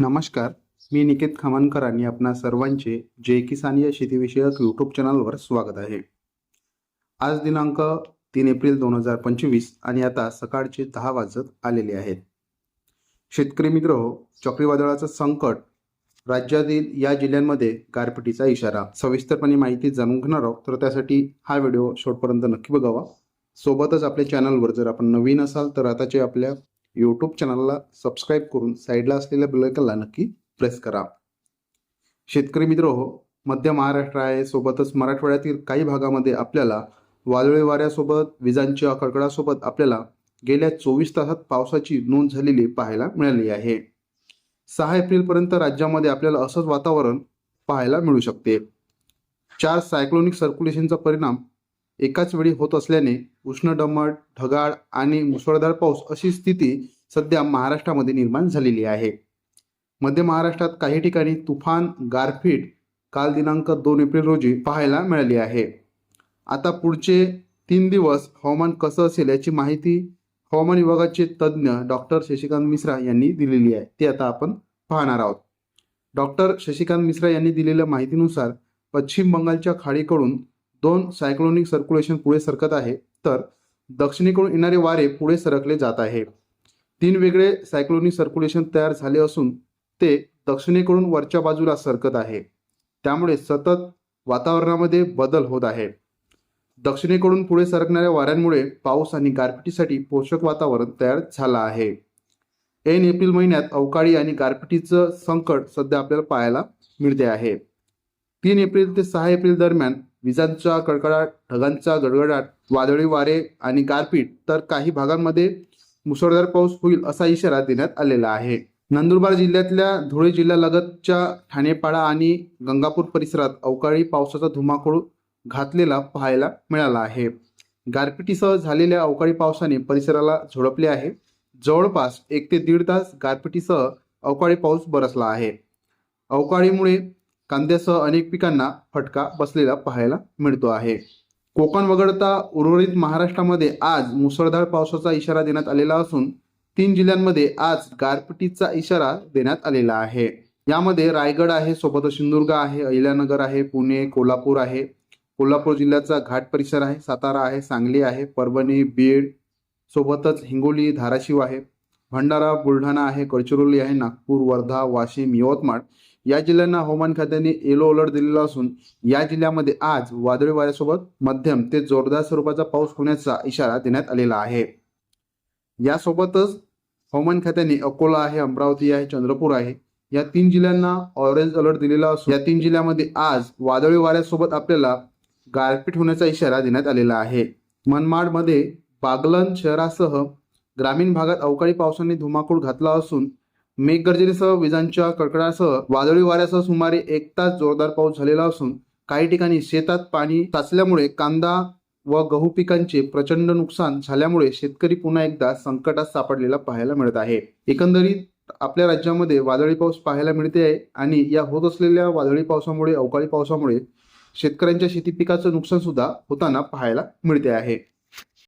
नमस्कार मी निकेत खामनकर आणि आपणा सर्वांचे जय किसान या शेतीविषयक यूट्यूब चॅनलवर स्वागत आहे. आज दिनांक तीन एप्रिल दोन हजार पंचवीस आणि आता सकाळचे दहा वाजत आलेले आहेत. शेतकरी मित्र हो चक्रीवादळाचं संकट राज्यातील या जिल्ह्यांमध्ये गारपिटीचा इशारा. सविस्तरपणे माहिती जाणून घेणार आहोत तर त्यासाठी हा व्हिडिओ शेवटपर्यंत नक्की बघावा. सोबतच आपल्या चॅनलवर जर आपण नवीन असाल तर आताचे आपल्या यूट्यूब चॅनलला सबस्क्राईब करून साईडला असलेल्या बेलायकनला नक्की प्रेस करा. शेतकरी मित्र हो मध्य महाराष्ट्र आहे सोबतच मराठवाड्यातील काही भागामध्ये आपल्याला वादळी वाऱ्यासोबत विजांच्या कडकडासोबत आपल्याला गेल्या चोवीस तासात पावसाची नोंद झालेली पाहायला मिळाली आहे. सहा एप्रिलपर्यंत राज्यामध्ये आपल्याला असंच वातावरण पाहायला मिळू शकते. चार सायक्लोनिक सर्क्युलेशनचा परिणाम एकाच वेळी होत असल्याने उष्ण दमट ढगाळ आणि मुसळधार पाऊस अशी स्थिती सध्या महाराष्ट्रामध्ये निर्माण झालेली आहे. मध्य महाराष्ट्रात काही ठिकाणी तुफान गारपीट काल दिनांक दोन एप्रिल रोजी पाहायला मिळाली आहे. आता पुढचे तीन दिवस हवामान कसं असेल याची माहिती हवामान विभागाचे तज्ज्ञ डॉक्टर शशिकांत मिश्रा यांनी दिलेली आहे. ते आता आपण पाहणार आहोत. डॉक्टर शशिकांत मिश्रा यांनी दिलेल्या माहितीनुसार पश्चिम बंगालच्या खाडीकडून दोन सायक्लोनिक सर्क्युलेशन पुढे सरकत आहे तर दक्षिणेकडून येणारे वारे पुढे सरकले जात आहे. तीन वेगळे सायक्लोनिक सर्क्युलेशन तयार झाले असून ते दक्षिणेकडून वरच्या बाजूला सरकत आहे. त्यामुळे सतत वातावरणामध्ये बदल होत आहे. दक्षिणेकडून पुढे सरकणाऱ्या वाऱ्यांमुळे पाऊस आणि गारपिटीसाठी पोषक वातावरण तयार झालं आहे. ऐन एप्रिल महिन्यात अवकाळी आणि गारपिटीचं संकट सध्या आपल्याला पाहायला मिळते आहे. तीन एप्रिल ते सहा एप्रिल दरम्यान विजांचा कडकडाट ढगांचा गडगडाट वादळी वारे आणि गारपीट तर काही भागांमध्ये मुसळधार पाऊस होईल असा इशारा देण्यात आलेला आहे. नंदुरबार जिल्ह्यातल्या धुळे जिल्ह्यालगतच्या ठाणेपाडा आणि गंगापूर परिसरात अवकाळी पावसाचा धुमाकूळ घातलेला पाहायला मिळाला आहे. गारपिटीसह झालेल्या अवकाळी पावसाने परिसराला झोडपले आहे. जवळपास एक ते दीड तास गारपिटीसह अवकाळी पाऊस बरसला आहे. अवकाळीमुळे कांद्यासह अनेक पिकांना फटका बसलेला पाहायला मिळतो आहे. कोकण वगळता उर्वरित महाराष्ट्रामध्ये आज मुसळधार पावसाचा इशारा देण्यात आलेला असून तीन जिल्ह्यांमध्ये आज गारपिटीचा इशारा देण्यात आलेला आहे. यामध्ये रायगड आहे सोबतच सिंधुदुर्ग आहे अहिल्यानगर आहे पुणे कोल्हापूर आहे. कोल्हापूर जिल्ह्याचा घाट परिसर आहे सातारा आहे सांगली आहे परभणी बीड सोबतच हिंगोली धाराशिव आहे. भंडारा बुलढाणा आहे गडचिरोली आहे नागपूर वर्धा वाशिम यवतमाळ. या जिल्ह्यांना हवामान खात्याने येलो अलर्ट दिलेला असून या जिल्ह्यामध्ये आज वादळी वाऱ्यासोबत मध्यम ते जोरदार स्वरूपाचा पाऊस होण्याचा इशारा देण्यात आलेला आहे. यासोबतच हवामान खात्याने अकोला आहे अमरावती आहे चंद्रपूर आहे या तीन जिल्ह्यांना ऑरेंज अलर्ट दिलेला असून या तीन जिल्ह्यामध्ये आज वादळी वाऱ्यासोबत आपल्याला गारपीट होण्याचा इशारा देण्यात आलेला आहे. मनमाडमध्ये बागलन शहरासह ग्रामीण भागात अवकाळी पावसाने धुमाकूळ घातला असून मेघगर्जनेसह विजांच्या कडकडासह वादळी वाऱ्यासह सुमारे एक तास जोरदार पाऊस झालेला असून काही ठिकाणी शेतात पाणी साचल्यामुळे कांदा व गहू पिकांचे प्रचंड नुकसान झाल्यामुळे शेतकरी पुन्हा एकदा संकटात सापडलेला पाहायला मिळत आहे. एकंदरीत आपल्या राज्यामध्ये वादळी पाऊस पाहायला मिळते आहे आणि या होत असलेल्या वादळी पावसामुळे अवकाळी पावसामुळे शेतकऱ्यांच्या शेती पिकाचं नुकसान सुद्धा होताना पाहायला मिळते आहे.